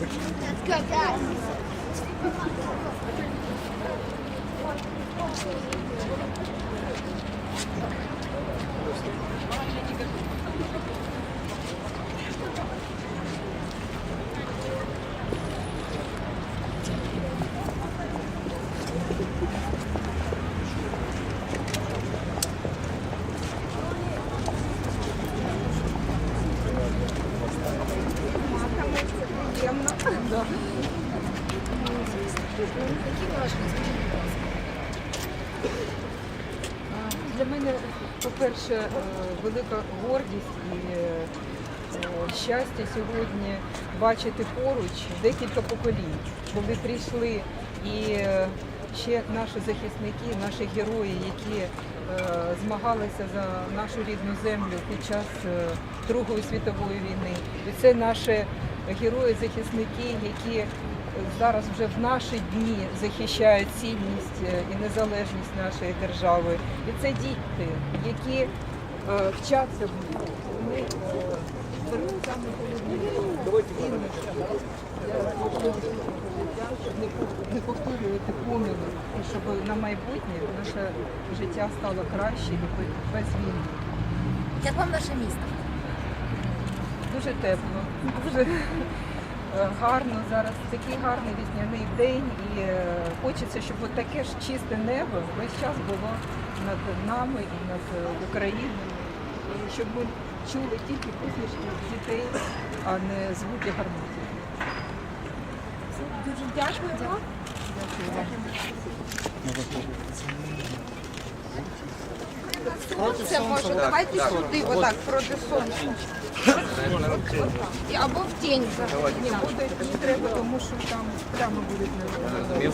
That's good, guys. Thank you. Для мене, по-перше, е, велика гордість і е, щастя сьогодні бачити поруч декілька поколінь, коли прийшли і е, ще наші захисники, наші герої, які змагалися за нашу рідну землю під час Другої світової війни. І це наші герої-захисники, які зараз вже в наші дні захищають цінність е, і незалежність нашої держави. І це діти, які е, вчаться в них. Вони е, саме головне щоб не повторювати помилок, і щоб на майбутнє наше життя стало краще і без- без війни. Як вам наше місто? Дуже тепло, дуже е, гарно зараз. Такий гарний весняний день, і е, хочеться, щоб таке ж чисте небо весь час було над нами і над Україною. І щоб ми чули тільки посмішки дітей, а не звуки гарматів. Дуже дякуємо. Сонце може, давайте сюди, отак, проти сонця. І Або в тінь заходить. Буде не треба, тому що там прямо будуть не даємо.